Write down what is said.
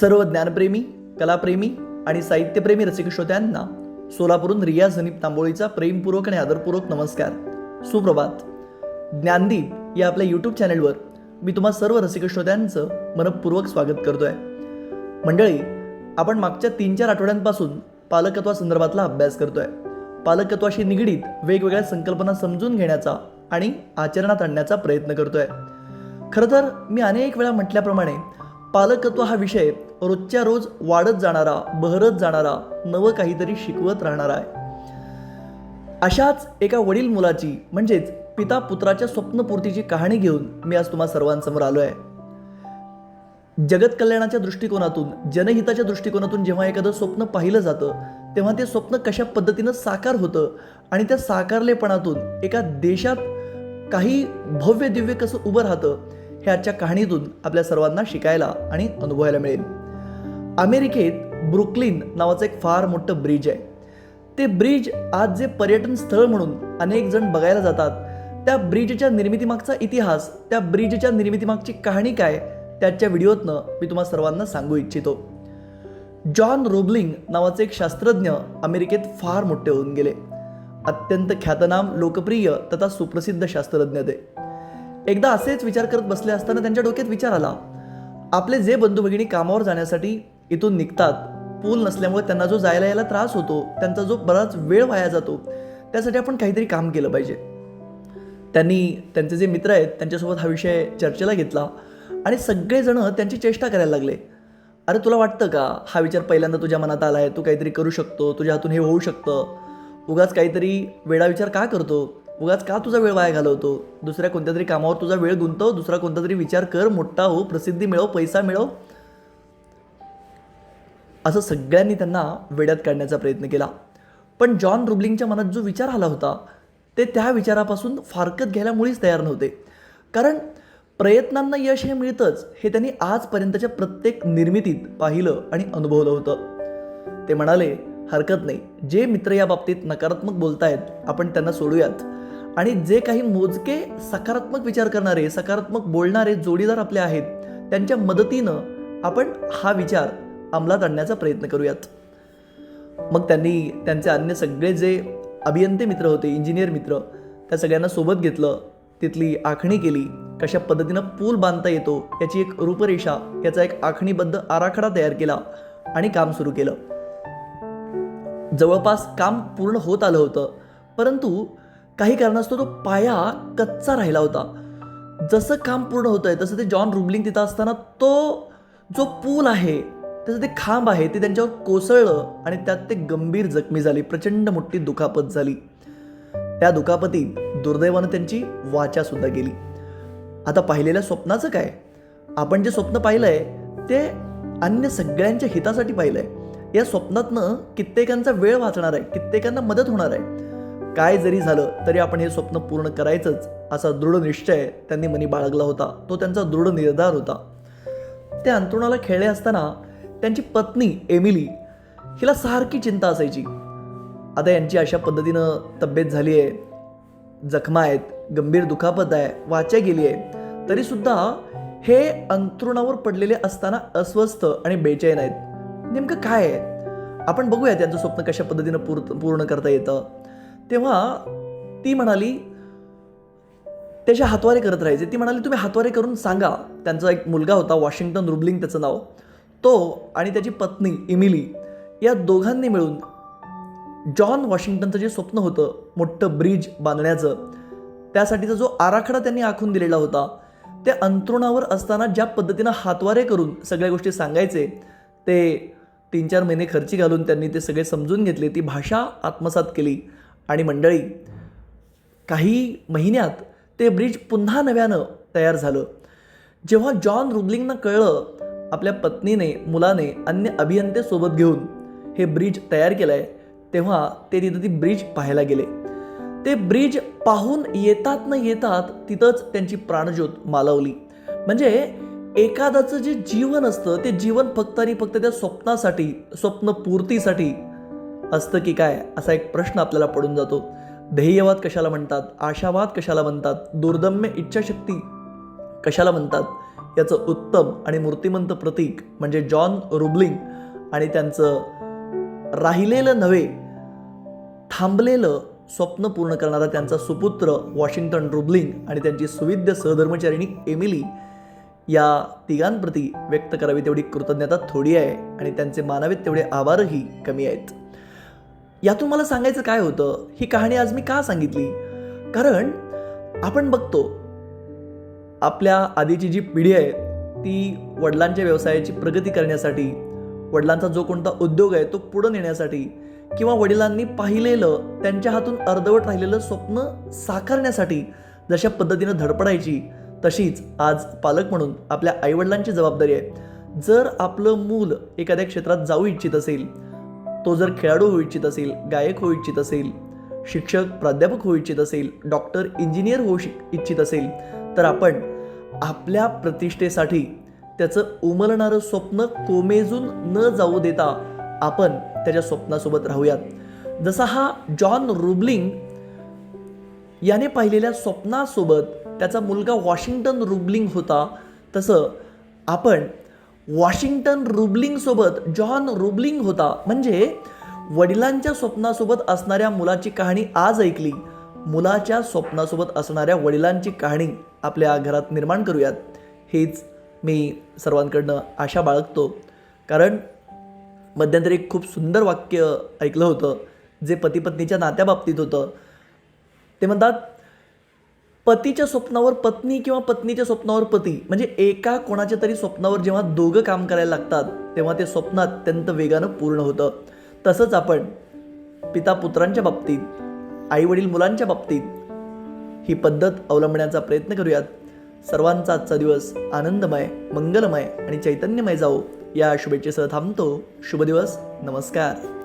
सर्व ज्ञानप्रेमी कलाप्रेमी आणि साहित्यप्रेमी रसिक श्रोत्यांना सोलापूरून रिया झनीप तांबोळीचा प्रेमपूर्वक आणि आदरपूर्वक नमस्कार. सुप्रभात. ज्ञानदीप या आपल्या यूट्यूब चॅनलवर मी तुम्हा सर्व रसिक श्रोत्यांचं मनपूर्वक स्वागत करतोय. मंडळी आपण मागच्या तीन चार आठवड्यांपासून पालकत्वासंदर्भातला अभ्यास करतोय. पालकत्वाशी निगडीत वेगवेगळ्या संकल्पना समजून घेण्याचा आणि आचरणात आणण्याचा प्रयत्न करतोय. खरं तर मी अनेक वेळा म्हटल्याप्रमाणे पालकत्व हा विषय रोजच्या रोज वाढत जाणारा बहरत जाणारा नवं काहीतरी शिकवत राहणारा आहे. अशाच एका वडील मुलाची म्हणजेच पिता पुत्राच्या स्वप्नपूर्तीची कहाणी घेऊन मी आज तुम्हा सर्वांसमोर आलो आहे जगत कल्याणाच्या दृष्टिकोनातून जनहिताच्या दृष्टिकोनातून जेव्हा एखादं स्वप्न पाहिलं जातं तेव्हा ते स्वप्न कशा पद्धतीनं साकार होतं आणि त्या साकारलेपणातून एका देशात काही भव्य दिव्य कसं उभं राहतं हे आजच्या कहाणीतून आपल्या सर्वांना शिकायला आणि अनुभवायला मिळेल. अमेरिकेत ब्रुकलिन नावाचं एक फार मोठं ब्रिज आहे. ते ब्रिज आज जे पर्यटन स्थळ म्हणून अनेक जण बघायला जातात त्या ब्रिजच्या निर्मितीमागचा इतिहास त्या ब्रिजच्या निर्मितीमागची कहाणी काय त्याच्या व्हिडिओतनं मी तुम्हा सर्वांना सांगू इच्छितो. जॉन रोबलिंग नावाचे एक शास्त्रज्ञ अमेरिकेत फार मोठे होऊन गेले. अत्यंत ख्यातनाम लोकप्रिय तथा सुप्रसिद्ध शास्त्रज्ञ ते. एकदा असेच विचार करत बसले असताना त्यांच्या डोक्यात विचार आला. आपले जे बंधू भगिनी कामावर जाण्यासाठी इथून निघतात. पूल नसल्यामुळे त्यांना जो जायला यायला त्रास होतो त्यांचा जो बराच वेळ वाया जातो त्यासाठी आपण काहीतरी काम केलं पाहिजे. त्यांनी त्यांचे जे मित्र आहेत त्यांच्यासोबत हा विषय चर्चेला घेतला आणि सगळेजणं त्यांची चेष्टा करायला लागले. अरे तुला वाटतं का? हा विचार पहिल्यांदा तुझ्या मनात आला आहे तू काहीतरी करू शकतो तुझ्या हातून हे होऊ शकतं. उगाच काहीतरी वेळा विचार का करतो? उगाच का तुझा वेळ वाया घालवतो? दुसऱ्या कोणत्या तरी कामावर तुझा वेळ गुंतव दुसरा कोणता तरी विचार कर मोठा हो प्रसिद्धी मिळव पैसा मिळव. असं सगळ्यांनी त्यांना वेड्यात काढण्याचा प्रयत्न केला. पण जॉन रुबलिंगच्या मनात जो विचार आला होता ते त्या विचारापासून फारकत घ्यायला मुळीच तयार नव्हते. कारण प्रयत्नांना यश हे मिळतंच हे त्यांनी आजपर्यंतच्या प्रत्येक निर्मितीत पाहिलं आणि अनुभवलं होतं. ते म्हणाले हरकत नाही. जे मित्र या बाबतीत नकारात्मक बोलतायत आपण त्यांना सोडूयात. आणि जे काही मोजके सकारात्मक विचार करणारे सकारात्मक बोलणारे जोडीदार आपले आहेत त्यांच्या मदतीनं आपण हा विचार अंमलात आणण्याचा प्रयत्न करूयात. मग त्यांनी त्यांचे अन्य सगळे जे अभियंते मित्र होते इंजिनियर मित्र त्या सगळ्यांना सोबत घेतलं. तिथली आखणी केली. कशा पद्धतीनं पूल बांधता येतो याची एक रूपरेषा याचा एक आखणीबद्ध आराखडा तयार केला आणि काम सुरू केलं. जवळपास काम पूर्ण होत आलं होतं परंतु काही कारणास्तव तो पाया कच्चा राहिला होता. जसं काम पूर्ण होतंय तसं ते जॉन रुबलिंग तिथं असताना तो जो पूल आहे त्याचं ते खांब आहे ते त्यांच्यावर कोसळलं आणि त्यात ते गंभीर जखमी झाली प्रचंड मोठी दुखापत झाली. त्या दुखापतीत दुर्दैवानं त्यांची वाचासुद्धा गेली. आता पाहिलेल्या स्वप्नाचं काय? आपण जे स्वप्न पाहिलं आहे ते अन्य सगळ्यांच्या हितासाठी पाहिलं आहे या स्वप्नातनं कित्येकांचा वेळ वाचणार आहे कित्येकांना मदत होणार आहे. काय जरी झालं तरी आपण हे स्वप्न पूर्ण करायचंच असा दृढ निश्चय त्यांनी मनी बाळगला होता. तो त्यांचा दृढ निर्धार होता. ते अंतरुणाला खेळले असताना त्यांची पत्नी एमिली हिला सारखी चिंता असायची. आता यांची अशा पद्धतीनं तब्येत झाली आहे जखमा आहेत गंभीर दुखापत आहे वाचा गेली आहे तरीसुद्धा हे अंतरुणावर पडलेले असताना अस्वस्थ आणि बेचैन आहेत. नेमकं काय आहे? आपण बघूया त्यांचं स्वप्न कशा पद्धतीनं पूर पूर्ण करता येतं. तेव्हा ती म्हणाली त्याच्या हातवारे करत राहायचे. ती म्हणाली तुम्ही हातवारे करून सांगा. त्यांचा एक मुलगा होता वॉशिंग्टन रुबलिंग त्याचं नाव. तो आणि त्याची पत्नी इमिली या दोघांनी मिळून जॉन वॉशिंग्टनचं जे स्वप्न होतं मोठं ब्रिज बांधण्याचं त्यासाठीचा जो आराखडा त्यांनी आखून दिलेला होता ते अंतरुणावर असताना ज्या पद्धतीनं हातवारे करून सगळ्या गोष्टी सांगायचे ते तीन चार महिने खर्ची घालून त्यांनी ते सगळे समजून घेतले ती भाषा आत्मसात केली आणि मंडळी काही महिन्यात ते ब्रिज पुन्हा नव्यानं तयार झालं. जेव्हा जॉन रुबलिंगनं कळलं आपल्या पत्नीने मुलाने अन्य अभियंते सोबत घेऊन हे ब्रिज तयार केलं आहे तेव्हा ते तिथं ती ब्रिज पाहायला गेले. ते ब्रिज पाहून येतात न येतात तिथंच त्यांची प्राणज्योत मालवली. म्हणजे एखादाचं जे जीवन असतं ते जीवन फक्त आणि फक्त त्या स्वप्नासाठी स्वप्नपूर्तीसाठी असतं की काय? असा एक प्रश्न आपल्याला पडून जातो. ध्येयवाद कशाला म्हणतात? आशावाद कशाला म्हणतात? दुर्दम्य इच्छाशक्ती कशाला म्हणतात? याचं उत्तम आणि मूर्तिमंत प्रतीक म्हणजे जॉन रुबलिंग आणि त्यांचं राहिलेलं नव्हे थांबलेलं स्वप्न पूर्ण करणारा त्यांचा सुपुत्र वॉशिंग्टन रुबलिंग आणि त्यांची सुविद्य सहधर्मचारिणी एमिली या तिघांप्रती व्यक्त करावी तेवढी कृतज्ञता थोडी आहे आणि त्यांचे मानावेत तेवढे आभारही कमी आहेत. यातून मला सांगायचं काय होतं? ही कहाणी आज मी का सांगितली? कारण आपण बघतो आपल्या आधीची जी पिढी आहे ती वडिलांच्या व्यवसायाची प्रगती करण्यासाठी वडिलांचा जो कोणता उद्योग आहे तो पुढं नेण्यासाठी किंवा वडिलांनी पाहिलेलं त्यांच्या हातून अर्धवट राहिलेलं स्वप्न साकारण्यासाठी जशा पद्धतीनं धडपडायची तशीच आज पालक म्हणून आपल्या आईवडिलांची जबाबदारी आहे. जर आपलं मूल एखाद्या क्षेत्रात जाऊ इच्छित असेल तो जर खेळाडू होऊ इच्छित असेल गायक होऊ इच्छित असेल शिक्षक प्राध्यापक होऊ इच्छित असेल डॉक्टर इंजिनियर होऊ इच्छित असेल तर आपण आपल्या प्रतिष्ठेसाठी त्याचं उमलणारं स्वप्न कोमेजून न जाऊ देता आपण त्याच्या स्वप्नासोबत राहूयात. जसा हा जॉन रुबलिंग याने पाहिलेल्या स्वप्नासोबत त्याचा मुलगा वॉशिंग्टन रुबलिंग होता तसं आपण वॉशिंग्टन रुबलिंगसोबत जॉन रुबलिंग होता. म्हणजे वडिलांच्या स्वप्नासोबत असणाऱ्या मुलाची कहाणी आज ऐकली. मुलाच्या स्वप्नासोबत असणाऱ्या वडिलांची कहाणी आपल्या घरात निर्माण करूयात. हीच मी सर्वांकडनं आशा बाळगतो. कारण मध्यंतरी एक खूप सुंदर वाक्य ऐकलं होतं जे पतीपत्नीच्या नात्याबाबतीत होतं. ते म्हणतात पतीच्या स्वप्नावर पत्नी किंवा पत्नीच्या स्वप्नावर पती. म्हणजे एका कोणाच्या तरी स्वप्नावर जेव्हा दोघं काम करायला लागतात तेव्हा ते स्वप्न अत्यंत वेगानं पूर्ण होतं. तसंच आपण पिता पुत्रांच्या बाबतीत आई वडील मुलांच्या बाबतीत ही पद्धत अवलंबण्याचा प्रयत्न करूयात. सर्वांचा आजचा दिवस आनंदमय मंगलमय आणि चैतन्यमय जाओ या शुभेच्छेसह थांबतो. शुभ दिवस. नमस्कार.